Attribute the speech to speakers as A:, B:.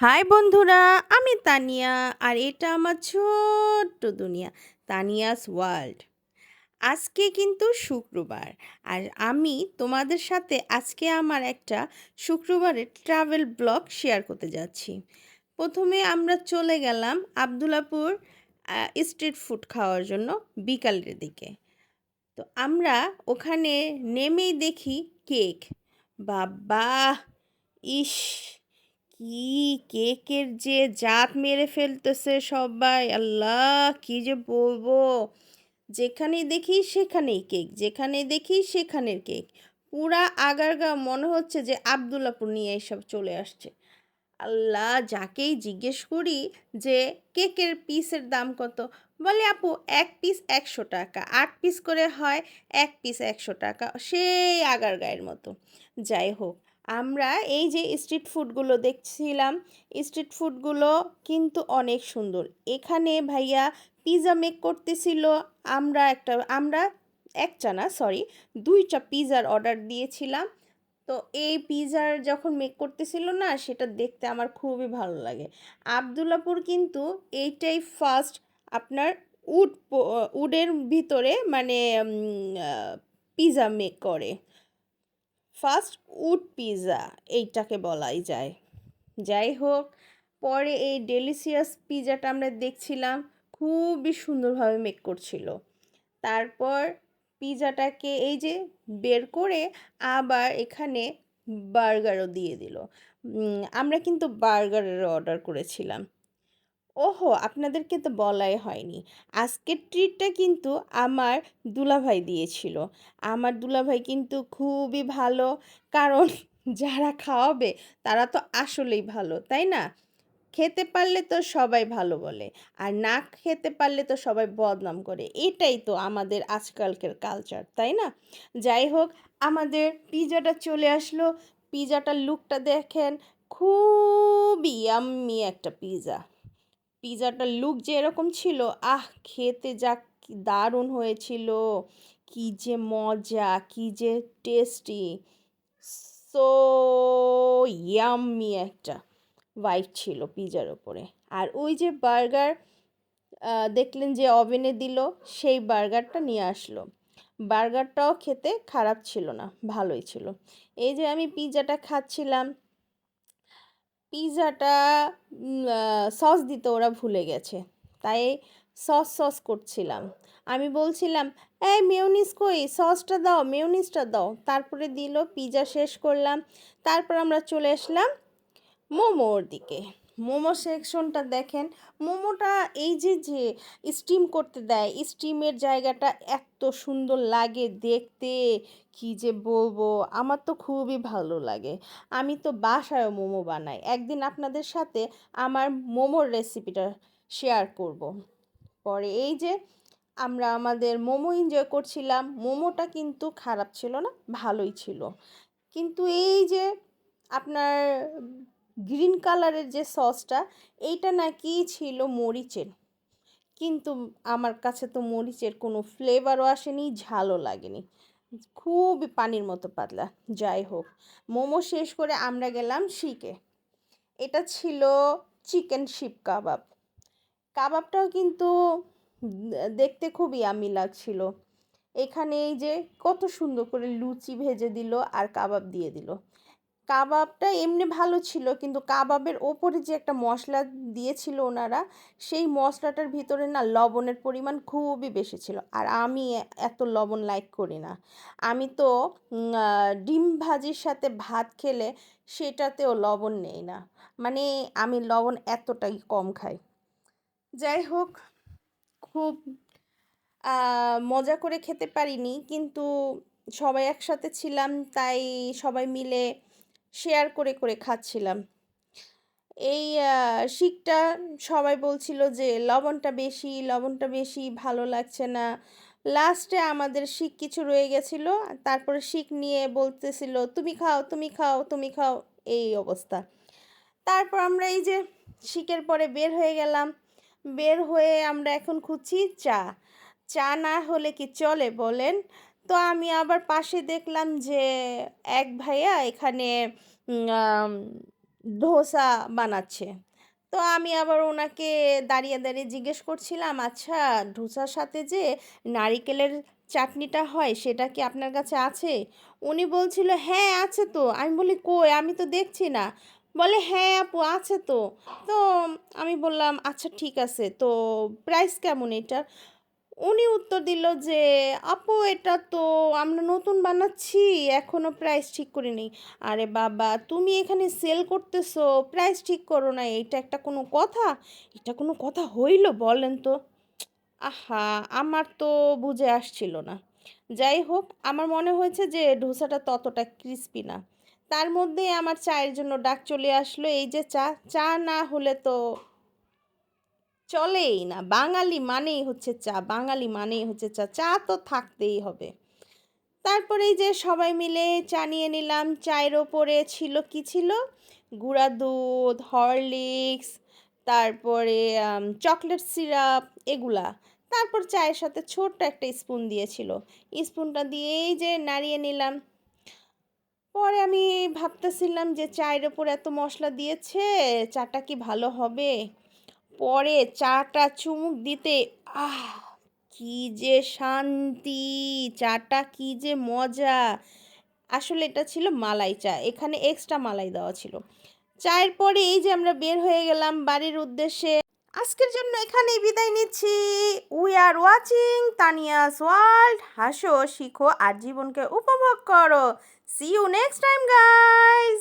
A: High বন্ধুরা, আমি তানিয়া, আর এটা আমার ছোট্ট দুনিয়া, তানিয়াস ওয়ার্ল্ড। আজকে কিন্তু শুক্রবার, আর আমি তোমাদের সাথে আজকে আমার একটা শুক্রবারের ট্রাভেল ব্লগ শেয়ার করতে যাচ্ছি। প্রথমে আমরা চলে গেলাম আবদুল্লাপুর স্ট্রিট ফুড খাওয়ার জন্য বিকালের দিকে। তো আমরা ওখানে নেমেই দেখি কেক। বাবা, ইস! কি কেকের যে জাত মেরে ফেলতেছে সবাই, আল্লাহ, কি যে বলব? যেখানেই দেখি সেখানেই কেক যেখানে দেখি সেখানের কেক। পুরা আগারগা মনে হচ্ছে যে আবদুল্লাপুর নিয়ে এসব চলে আসছে। আল্লাহ, যাকেই জিজ্ঞেস করি যে কেকের পিসের দাম কত? বলে, আপু, এক পিস একশো টাকা, আট পিস করে হয় এক পিস একশো টাকা। সেই আগার গায়ের মতো। যাই হোক আমরা এই যে স্ট্রিট ফুডগুলো দেখছিলাম স্ট্রিট ফুডগুলো কিন্তু অনেক সুন্দর। এখানে ভাইয়া পিৎজা মেক করতেছিল, আমরা একটা, আমরা এক চানা সরি দুইটা পিৎজার অর্ডার দিয়েছিলাম। তো এই পিৎজার যখন মেক করতেছিল না, সেটা দেখতে আমার খুবই ভালো লাগে। আবদুল্লাপুর কিন্তু এইটাই ফার্স্ট আপনার উড উডের ভিতরে মানে পিৎজা মেক করে। ফার্স্ট উড পিৎজা এইটাকে বলাই যায়। যাই হোক, পরে এই ডেলিসিয়াস পিৎজাটা আমরা দেখছিলাম, খুবই সুন্দরভাবে মেক করছিল। তারপর পিৎজাটাকে এই যে বের করে আবার এখানে বার্গারও দিয়ে দিল। আমরা কিন্তু বার্গারেরও অর্ডার করেছিলাম। ওহো, আপনাদেরকে তো বলাই হয়নি। আজকের ট্রিটটা কিন্তু আমার দুলাভাই দিয়েছিল। আমার দুলাভাই কিন্তু খুবই ভালো, কারণ যারা খাওয়াবে তারা তো আসলেই ভালো, তাই না? খেতে পারলে তো সবাই ভালো বলে, আর না খেতে পারলে তো সবাই বদনাম করে। এটাই তো আমাদের আজকালকের কালচার তাই না? যাই হোক, আমাদের পিজাটা চলে আসলো। পিজাটার লুকটা দেখেন, খুবই আম্মি একটা পিজা পিজাটার লুক যে এরকম ছিল, আহ, খেতে যা দারুণ হয়েছিল, কি যে মজা, কি যে টেস্টি সো ইয়াম্মি একটা হোয়াইট ছিল পিজার ওপরে আর ওই যে বার্গার দেখলেন যে ওভেনে দিল, সেই বার্গারটা নিয়ে আসলো। বার্গারটাও খেতে খারাপ ছিল না, ভালোই ছিল। এই যে আমি পিজাটা খাচ্ছিলাম পিজাটা সস দিতে ওরা ভুলে গেছে। তাই সস সস করছিলাম। আমি বলছিলাম, এই মেয়নিস কই? সসটা দাও মেয়নিসটা দাও। তারপরে দিল পিজা শেষ করলাম। তারপর আমরা চলে আসলাম মোমোর দিকে। মোমো সেকশনটা দেখেন। মোমোটা এই যে যে স্টিম করতে দেয় স্টিমের জায়গাটা এত সুন্দর লাগে দেখতে। কি যে বলব, আমার তো খুবই ভালো লাগে। আমি তো বাসায়ও মোমো বানাই। একদিন আপনাদের সাথে আমার মোমোর রেসিপিটা শেয়ার করব। পরে এই যে, আমরা আমাদের মোমো এনজয় করছিলাম। মোমোটা কিন্তু খারাপ ছিল না, ভালোই ছিল। কিন্তু এই যে, আপনার গ্রিন কালারের যে সসটা, এইটা নাকি ছিল মরিচের। কিন্তু আমার কাছে তো মরিচের কোনো ফ্লেভারও আসেনি, ঝালও লাগেনি। খুবই পানির মতো পাতলা, যাই হোক। মোমো শেষ করে আমরা গেলাম শিকে এটা ছিল চিকেন শিপ কাবাব। কাবাবটাও কিন্তু দেখতে খুবই আমি লাগছিল। এখানে এই যে কত সুন্দর করে লুচি ভেজে দিল আর কাবাব দিয়ে দিল। কাবাবটা এমনি ভালো ছিল, কিন্তু কাবাবের ওপরে যে একটা মশলা দিয়েছিল ওনারা, সেই মশলাটার ভিতরে না লবণের পরিমাণ খুবই বেশি ছিল। আর আমি এত লবণ লাইক করি না। আমি তো ডিম ভাজির সাথে ভাত খেলে সেটাতেও লবণ নেই না। মানে আমি লবণ এতটাই কম খাই। যাই হোক, খুব মজা করে খেতে পারিনি, কিন্তু সবাই একসাথে ছিলাম, তাই সবাই মিলে শেয়ার করে করে খাচ্ছিলাম। এই শিকটা সবাই বলছিল যে, লবণটা বেশি লবণটা বেশি, ভালো লাগছে না। লাস্টে আমাদের শিক কিছু রয়ে গেছিল, তারপরে শিক নিয়ে বলতেছিল, তুমি খাও তুমি খাও তুমি খাও। এই অবস্থা। তারপর আমরা এই যে শিকের পরে বের হয়ে গেলাম। বের হয়ে আমরা এখন খুঁজছি চা। চা না হলে কি চলে বলেন? তো আমি আবার পাশে দেখলাম যে এক ভাইয়া এখানে ধোসা বানাচ্ছে। তো আমি আবার ওনাকে দাঁড়িয়ে দাঁড়িয়ে জিজ্ঞেস করছিলাম আচ্ছা ধোসার সাথে যে নারিকেলের চাটনিটা হয়, সেটা কি আপনার কাছে আছে? উনি বলছিল হ্যাঁ আছে তো। আমি বলি, কই? আমি তো দেখছি না। বলে হ্যাঁ আপু, আছে তো। তো আমি বললাম আচ্ছা ঠিক আছে। তো প্রাইস কেমন এটার? উনি উত্তর দিল যে, আপু, এটা তো আমরা নতুন বানাচ্ছি, এখনও প্রাইস ঠিক করিনি। আরে বাবা, তুমি এখানে সেল করতেছো প্রাইস ঠিক করো না, এটা একটা কোনো কথা? এটা কোনো কথা হইল বলেন তো? আহা, আমার তো বুঝে আসছিল না। যাই হোক, আমার মনে হয়েছে যে ডোসাটা ততটা ক্রিস্পি না। তার মধ্যেই আমার চায়ের জন্য ডাক চলে আসলো, এই যে চা চা না হলে তো চলেই না। বাঙালি মানেই হচ্ছে চা, বাঙালি মানেই হচ্ছে চা। চা তো থাকতেই হবে। তারপরে যে সবাই মিলে চা নিয়ে নিলাম। চায়ের ওপরে ছিল কি ছিল? গুঁড়া দুধ, হরলিক্স, তারপরে চকলেট সিরাপ এগুলা। তারপর চায়ের সাথে ছোট্ট একটা স্পুন দিয়েছিল। স্পুনটা দিয়েই যে নাড়িয়ে নিলাম। পরে আমি ভাবতেছিলাম যে চায়ের ওপর এত মশলা দিয়েছে, চাটা কি ভালো হবে? পরে চাটা চুমুক দিতে, আহ, কি যে শান্তি, চাটা কি যে মজা। আসলে এটা ছিল মালাই চা, এখানে এক্সট্রা মালাই দেওয়া ছিল। চায়ের পরে এই যে আমরা বের হয়ে গেলাম বাড়ির উদ্দেশ্যে। আজকের জন্য এখানেই বিদায় নিচ্ছি। We are watching Tania's world হাসো, শিখো, আর জীবনকে উপভোগ করো। See you next time guys